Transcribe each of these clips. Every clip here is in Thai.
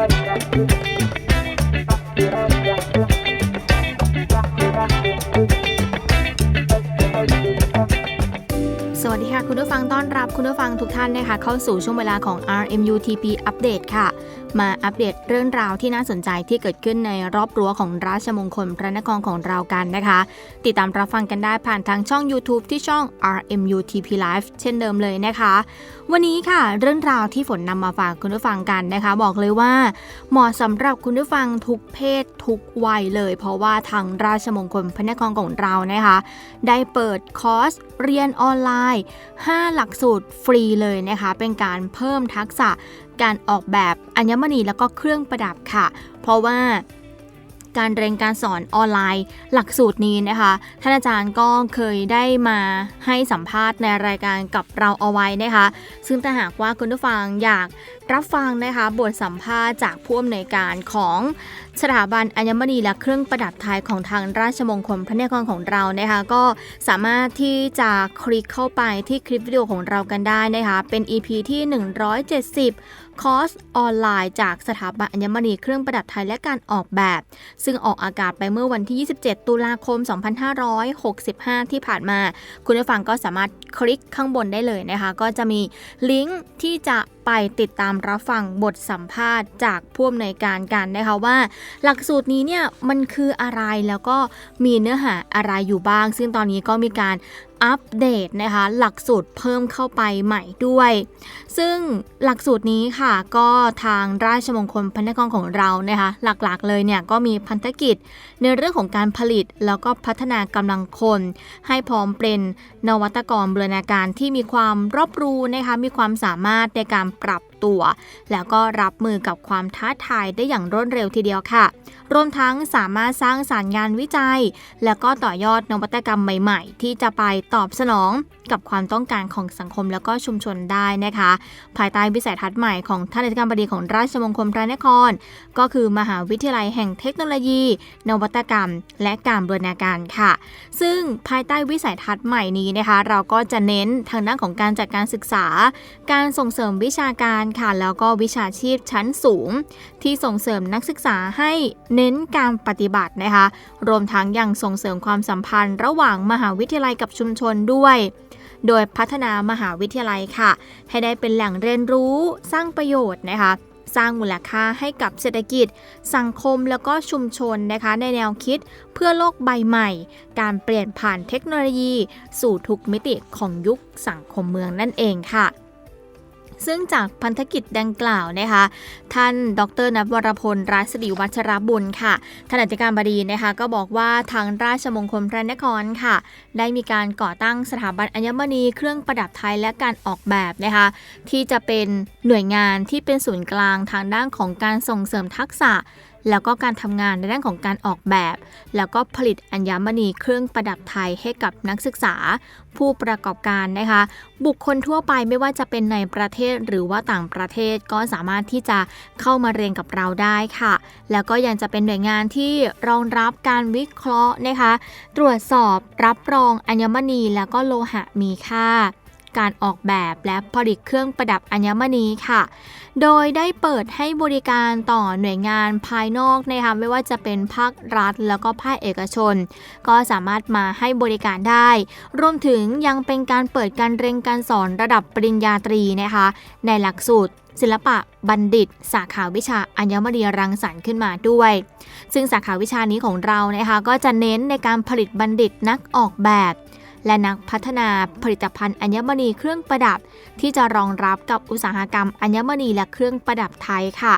ส ค่ะคุณผู้ฟังต้อนรับคุณผู้ฟังทุกท่านนะคะเข้าสู่ช่วงเวลาของ RMUTP อัปเดตค่ะ มาอัปเดตเรื่องราวที่น่าสนใจที่เกิดขึ้นในรอบรั้วของราชมงคลพระนครของเรากันนะคะ ติดตามรับฟังกันได้ผ่านทางช่อง YouTube ที่ช่อง RMUTP Live เช่นเดิมเลยนะคะ วันนี้ค่ะเรื่องราวที่ฝนนำมาฝากคุณผู้ฟังกันนะคะ บอกเลยว่าเหมาะสำหรับคุณผู้ฟังทุกเพศทุกวัยเลย เพราะว่าทางราชมงคลพระนครของเรานะคะ ได้เปิดคอร์สเรียนออนไลน์5 หลักสูตรฟรีเลยนะคะ เป็นการเพิ่มทักษะการออกแบบอัญมณีแล้วก็เครื่องประดับค่ะ เพราะว่า การเรียนการสอนออนไลน์ หลักสูตรนี้นะคะ ท่านอาจารย์ก็เคยได้มาให้สัมภาษณ์ในรายการกับเราเอาไว้นะคะ ซึ่งถ้าหากว่าคุณผู้ฟังอยากรับฟังนะคะบทสัมภาษณ์จากผู้อำนวยการของสถาบันอัญมณีและเครื่องประดับไทยของทางราชมงคลพระนครของเรานะคะ ก็สามารถที่จะคลิกเข้าไปที่คลิปวิดีโอของเรากันได้นะคะ เป็น EP ที่ 170 คอร์สออนไลน์จากสถาบันอัญมณีเครื่องประดับไทยและการออกแบบ ซึ่งออกอากาศไปเมื่อวันที่ 27 ตุลาคม 2565 ที่ผ่านมา คุณผู้ฟังก็สามารถคลิกข้างบนได้เลยนะคะ ก็จะมีลิงก์ที่จะไปติดตามรับฟังบทสัมภาษณ์จากผู้อำนวยการกันนะคะว่า หลักสูตรนี้เนี่ยมันคืออะไรแล้วก็มีเนื้อหาอะไรอยู่บ้าง ซึ่งตอนนี้ก็มีการอัปเดตนะคะหลักสูตรเพิ่มเข้าไปใหม่ด้วย ซึ่งหลักสูตรนี้ค่ะก็ทางราชมงคลพระนครของเรานะคะหลักๆเลยเนี่ยก็มีพันธกิจ ในเรื่องของการผลิตแล้วก็พัฒนากำลังคน ให้พร้อมเป็นนวัตกรบูรณาการที่มีความรอบรู้นะคะมีความสามารถในการปรับ ตัว แล้วก็รับมือกับความท้าทายได้อย่างรวดเร็วทีเดียวค่ะ รวมทั้งสามารถสร้างสารรค์งานวิจัย แล้วก็ต่อยอดนวัตกรรมใหม่ ๆ ที่จะไปตอบสนองกับความต้องการของสังคมแล้วก็ชุมชนได้นะคะ ภายใต้วิสัยทัศน์ใหม่ของท่านอธิการบดีของราชมงคลพระนคร ก็คือมหาวิทยาลัยแห่งเทคโนโลยี นวัตกรรม และการบรณาการค่ะ ซึ่งภายใต้วิสัยทัศน์ใหม่นี้นะคะ เราก็จะเน้นทางด้านของการจัดการศึกษา การส่งเสริมวิชาการค่ะ แล้วก็วิชาชีพชั้นสูง ที่ส่งเสริมนักศึกษาให้เน้นการปฏิบัตินะคะ รวมทั้งยังส่งเสริมความสัมพันธ์ ระหว่างมหาวิทยาลัยกับชุมชนด้วย โดยพัฒนามหาวิทยาลัยค่ะ ให้ได้เป็นแหล่งเรียนรู้สร้างประโยชน์นะคะสร้างมูลค่าให้กับเศรษฐกิจ สังคมแล้วก็ชุมชนนะคะในแนวคิดเพื่อโลกใบใหม่ การเปลี่ยนผ่านเทคโนโลยี สู่ทุกมิติของยุคสังคมเมืองนั่นเองค่ะ ซึ่งจากพันธกิจดังกล่าวนะคะ ท่านดรนวรพลรัศดีวัชรบุญค่ะท่านอธิการบดีนะคะก็บอกว่าทางราชมงคลพระนครค่ะ ได้มีการก่อตั้งสถาบันอัญมณีเครื่องประดับไทยและการออกแบบนะคะที่จะเป็นหน่วยงานที่เป็นศูนย์กลางทางด้านของการส่งเสริมทักษะแล้วก็การทำงานในด้านของการออกแบบ แล้วก็ผลิตอัญมณีเครื่องประดับไทยให้กับนักศึกษา ผู้ประกอบการนะคะ บุคคลทั่วไปไม่ว่าจะเป็นในประเทศหรือว่าต่างประเทศก็สามารถที่จะเข้ามาเรียนกับเราได้ค่ะ แล้วก็ยังจะเป็นหน่วยงานที่รองรับการวิเคราะห์นะคะ ตรวจสอบรับรองอัญมณีแล้วก็โลหะมีค่า การออกแบบและผลิตเครื่องประดับอัญมณีค่ะ โดยได้เปิดให้บริการต่อหน่วยงานภายนอกนะคะไม่ว่าจะเป็นภาครัฐ แล้วก็ภาคเอกชน ก็สามารถมาให้บริการได้ รวมถึงยังเป็นการเปิดการเรียนการสอนระดับปริญญาตรีนะคะ ในหลักสูตรศิลปะบัณฑิต สาขาวิชาอัญมณีรังสรรค์ขึ้นมาด้วย ซึ่งสาขาวิชานี้ของเรานะคะก็จะเน้นในการผลิตบัณฑิตนักออกแบบ และนักพัฒนาผลิตภัณฑ์อัญมณีเครื่องประดับ ที่จะรองรับกับอุตสาหกรรมอัญมณีและเครื่องประดับไทยค่ะ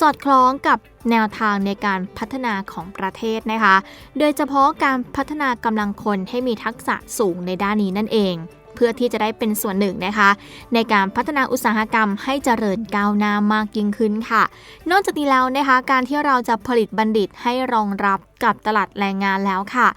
สอดคล้องกับแนวทางในการพัฒนาของประเทศนะคะ โดยเฉพาะการพัฒนากำลังคนให้มีทักษะสูงในด้านนี้นั่นเอง เพื่อที่จะได้เป็นส่วนหนึ่งนะคะ ในการพัฒนาอุตสาหกรรมให้เจริญก้าวหน้ามากยิ่งขึ้นค่ะ นอกจากนี้แล้วนะคะ การที่เราจะผลิตบัณฑิตให้รองรับกับตลาดแรงงานแล้วค่ะ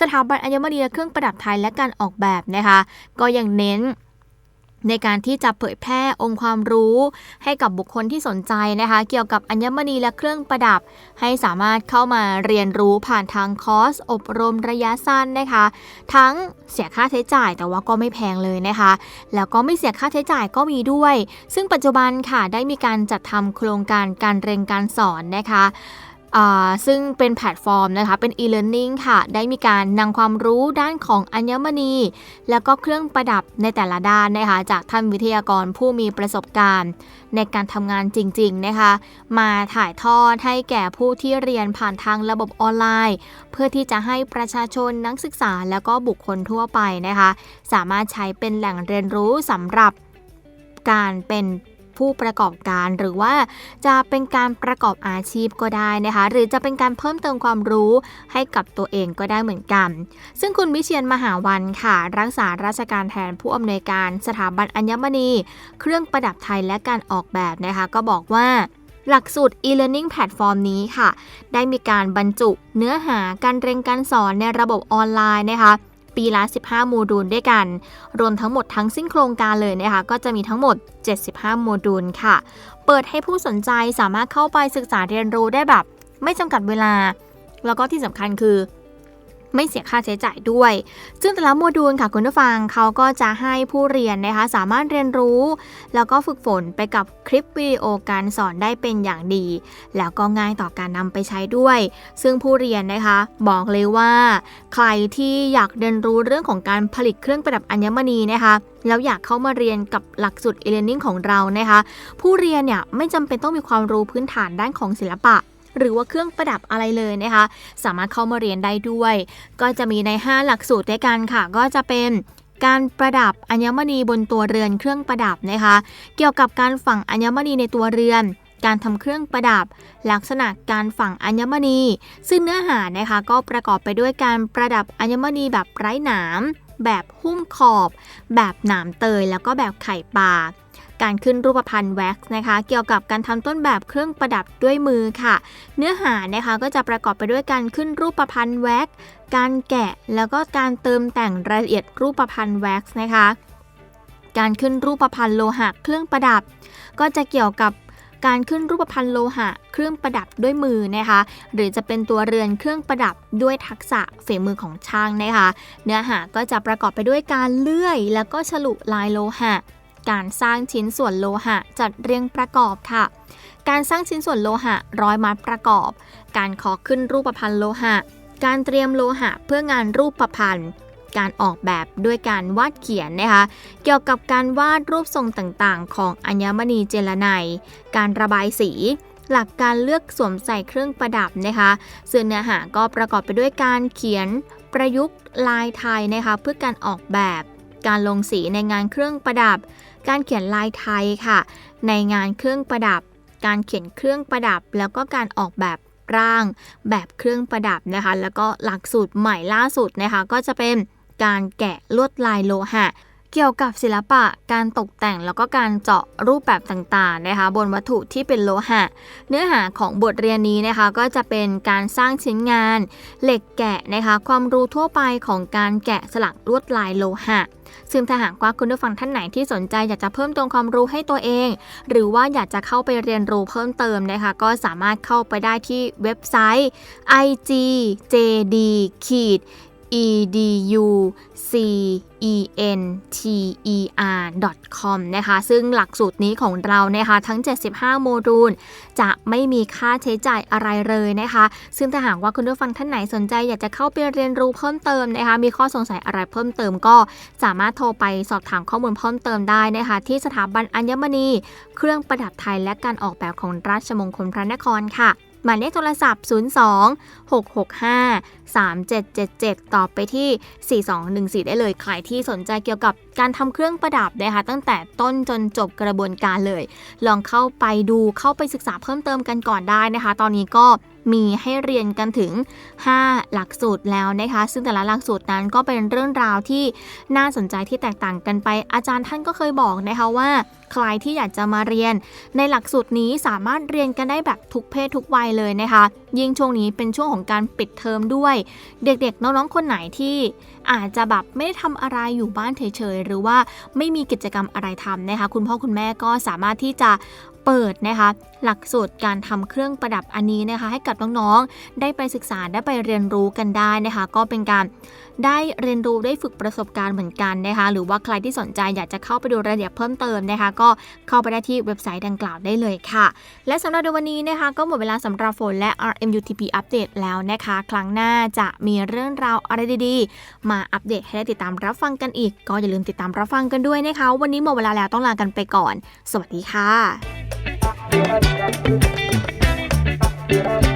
สถาบันอัญมณีและเครื่องประดับไทยและการออกแบบนะคะ ก็ยังเน้น ในการที่จะเผยแพร่องค์ความรู้ให้กับบุคคลที่สนใจนะคะ เกี่ยวกับอัญมณีและเครื่องประดับ ให้สามารถเข้ามาเรียนรู้ผ่านทางคอร์สอบรมระยะสั้นนะคะ ทั้งเสียค่าใช้จ่ายแต่ว่าก็ไม่แพงเลยนะคะ แล้วก็ไม่เสียค่าใช้จ่ายก็มีด้วย ซึ่งปัจจุบันค่ะได้มีการจัดทำโครงการการเรียนการสอนนะคะ ซึ่งเป็นแพลตฟอร์มนะคะ เป็น e-learning ค่ะ ได้มีการนำความรู้ด้านของอัญมณี แล้วก็เครื่องประดับในแต่ละด้านนะคะ จากท่านวิทยากรผู้มีประสบการณ์ ในการทำงานจริง ๆ นะคะ มาถ่ายทอดให้แก่ผู้ที่เรียนผ่านทางระบบออนไลน์ เพื่อที่จะให้ประชาชนนักศึกษา แล้วก็บุคคลทั่วไปนะคะ สามารถใช้เป็นแหล่งเรียนรู้สำหรับการเป็น ผู้ประกอบการ หรือว่าจะเป็นการประกอบอาชีพก็ได้นะคะ หรือจะเป็นการเพิ่มเติมความรู้ให้กับตัวเองก็ได้เหมือนกัน ซึ่งคุณวิเชียนมหาวันค่ะ รักษาราชการแทนผู้อำนวยการสถาบันอัญมณี เครื่องประดับไทยและการออกแบบนะคะ ก็บอกว่าหลักสูตร e-learning platform นี้ค่ะ ได้มีการบรรจุเนื้อหาการเรียนการสอนในระบบออนไลน์นะคะ ปีละ 15 โมดูลด้วยกัน รวมทั้งหมดทั้งสิ้นโครงการเลยนะคะ ก็จะมีทั้งหมด 75 โมดูลค่ะ เปิดให้ผู้สนใจสามารถเข้าไปศึกษาเรียนรู้ได้แบบ ไม่จำกัดเวลา แล้วก็ที่สำคัญคือ ไม่เสียค่าใช้จ่ายด้วย ซึ่งแต่ละโมดูลค่ะคุณผู้ฟังเขาก็จะให้ผู้เรียนนะคะสามารถเรียนรู้ แล้วก็ฝึกฝนไปกับคลิปวิดีโอการสอนได้เป็นอย่างดี แล้วก็ง่ายต่อการนำไปใช้ด้วย ซึ่งผู้เรียนนะคะบอกเลยว่า ใครที่อยากเรียนรู้เรื่องของการผลิตเครื่องประดับอัญมณีนะคะแล้วอยากเข้ามาเรียนกับหลักสูตร e-learning ของเรานะคะ ผู้เรียนเนี่ยไม่จำเป็นต้องมีความรู้พื้นฐานด้านของศิลปะ หรือว่าเครื่องประดับอะไรเลยนะคะ สามารถเข้ามาเรียนได้ด้วย ก็จะมีใน 5 หลักสูตรด้วยกันค่ะ ก็จะเป็นการประดับอัญมณีบนตัวเรือนเครื่องประดับนะคะ เกี่ยวกับการฝังอัญมณีในตัวเรือน การทำเครื่องประดับ ลักษณะการฝังอัญมณี ซึ่งเนื้อหานะคะก็ประกอบไปด้วยการประดับอัญมณีแบบไร้หนามแบบหุ้มขอบ แบบหนามเตยแล้วก็แบบไข่ปลา การขึ้นรูปพรรณแว็กซ์นะคะ เกี่ยวกับการทำต้นแบบเครื่องประดับด้วยมือค่ะ เนื้อหานะคะก็จะประกอบไปด้วยการขึ้นรูปพรรณแว็กซ์การแกะแล้วก็การเติมแต่งรายละเอียดรูปพรรณแว็กซ์นะคะ การขึ้นรูปพรรณโลหะเครื่องประดับ ก็จะเกี่ยวกับการขึ้นรูปพรรณโลหะ เครื่องประดับด้วยมือนะคะ หรือจะเป็นตัวเรือนเครื่องประดับด้วยทักษะฝีมือของช่างนะคะ เนื้อหาก็จะประกอบไปด้วยการเลื่อย แล้วก็ฉลุลายโลหะ การสร้างชิ้นส่วนโลหะจัดเรียงประกอบค่ะ การสร้างชิ้นส่วนโลหะร้อยมัดประกอบ การขอขึ้นรูปพรรณโลหะ การเตรียมโลหะเพื่องานรูปพรรณการออกแบบด้วยการวาดเขียนนะคะ เกี่ยวกับการวาดรูปทรงต่างๆ ของอัญมณีเจลไนการระบายสี หลักการเลือกสวมใส่เครื่องประดับนะคะส่วนเนื้อหาก็ประกอบไปด้วยการเขียนประยุกต์ลายไทยนะคะ เพื่อการออกแบบ การลงสีในงานเครื่องประดับ การเขียนลายไทยค่ะ ในงานเครื่องประดับ การเขียนเครื่องประดับ แล้วก็การออกแบบร่าง แบบเครื่องประดับนะคะ แล้วก็หลักสูตรใหม่ล่าสุดนะคะ ก็จะเป็นการแกะลวดลายโลหะ เกี่ยวกับศิลปะการตกแต่งแล้วก็การเจาะรูปแบบต่างๆนะคะบนวัตถุที่เป็นโลหะ เนื้อหาของบทเรียนนี้นะคะก็จะเป็นการสร้างชิ้นงาน เหล็กแกะนะคะความรู้ทั่วไปของการแกะสลักลวดลายโลหะซึ่งถ้าหากว่าคุณผู้ฟังท่านไหนที่สนใจอยากจะเพิ่มเติมความรู้ให้ตัวเอง หรือว่าอยากจะเข้าไปเรียนรู้เพิ่มเติมนะคะ ก็สามารถเข้าไปได้ที่เว็บไซต์ igjd edu center com นะคะ ซึ่งหลักสูตรนี้ของเรานะคะ ทั้ง 75 โมดูล จะไม่มีค่าใช้จ่ายอะไรเลยนะคะ ซึ่งถ้าหากว่าคุณผู้ฟังท่านไหนสนใจ อยากจะเข้าไปเรียนรู้เพิ่มเติมนะคะ มีข้อสงสัยอะไรเพิ่มเติมก็สามารถโทรไปสอบถามข้อมูลเพิ่มเติมได้นะคะ ที่สถาบันอัญมณี เครื่องประดับไทยและการออกแบบของราชมงคลพระนครค่ะ หมายเลขโทรศัพท์ 02 665 3777ต่อไปที่ 4214 ได้เลย ใครที่สนใจเกี่ยวกับการทำเครื่องประดับนะคะตั้งแต่ต้นจนจบกระบวนการเลย ลองเข้าไปดูเข้าไปศึกษาเพิ่มเติมกันก่อนได้นะคะ ตอนนี้ก็ มีให้เรียนกันถึง 5 หลักสูตรแล้วนะคะ ซึ่งแต่ละหลักสูตรนั้นก็เป็นเรื่องราวที่น่าสนใจที่แตกต่างกันไป อาจารย์ท่านก็เคยบอกนะคะว่า ใครที่อยากจะมาเรียน ในหลักสูตรนี้สามารถเรียนกันได้แบบทุกเพศทุกวัยเลยนะคะ ยิ่งช่วงนี้เป็นช่วงของการปิดเทอมด้วย เด็กๆ น้องๆ คนไหนที่อาจจะแบบไม่ได้ทำอะไรอยู่บ้านเฉยๆหรือว่าไม่มีกิจกรรมอะไรทำนะคะ คุณพ่อคุณแม่ก็สามารถที่จะ เปิดนะคะหลักสูตรการทำเครื่องประดับอันนี้นะคะให้กับน้องๆได้ไปศึกษาได้ไปเรียนรู้กันได้นะคะ ก็เป็นการได้เรียนรู้ได้ฝึกประสบการณ์เหมือนกันนะคะหรือว่าใครที่สนใจอยากจะเข้าไปดูรายละเอียดเพิ่มเติมนะคะ ก็เข้าไปได้ที่เว็บไซต์ดังกล่าวได้เลยค่ะ และสำหรับในวันนี้นะคะ ก็หมดเวลาสำหรับฝนและ RMUTP อัปเดตแล้วนะคะ ครั้งหน้าจะมีเรื่องราวอะไรดีๆ มาอัปเดตให้ได้ติดตามรับฟังกันอีก ก็อย่าลืมติดตามรับฟังกันด้วยนะคะ วันนี้หมดเวลาแล้วต้องลากันไปก่อน สวัสดีค่ะ Thank you.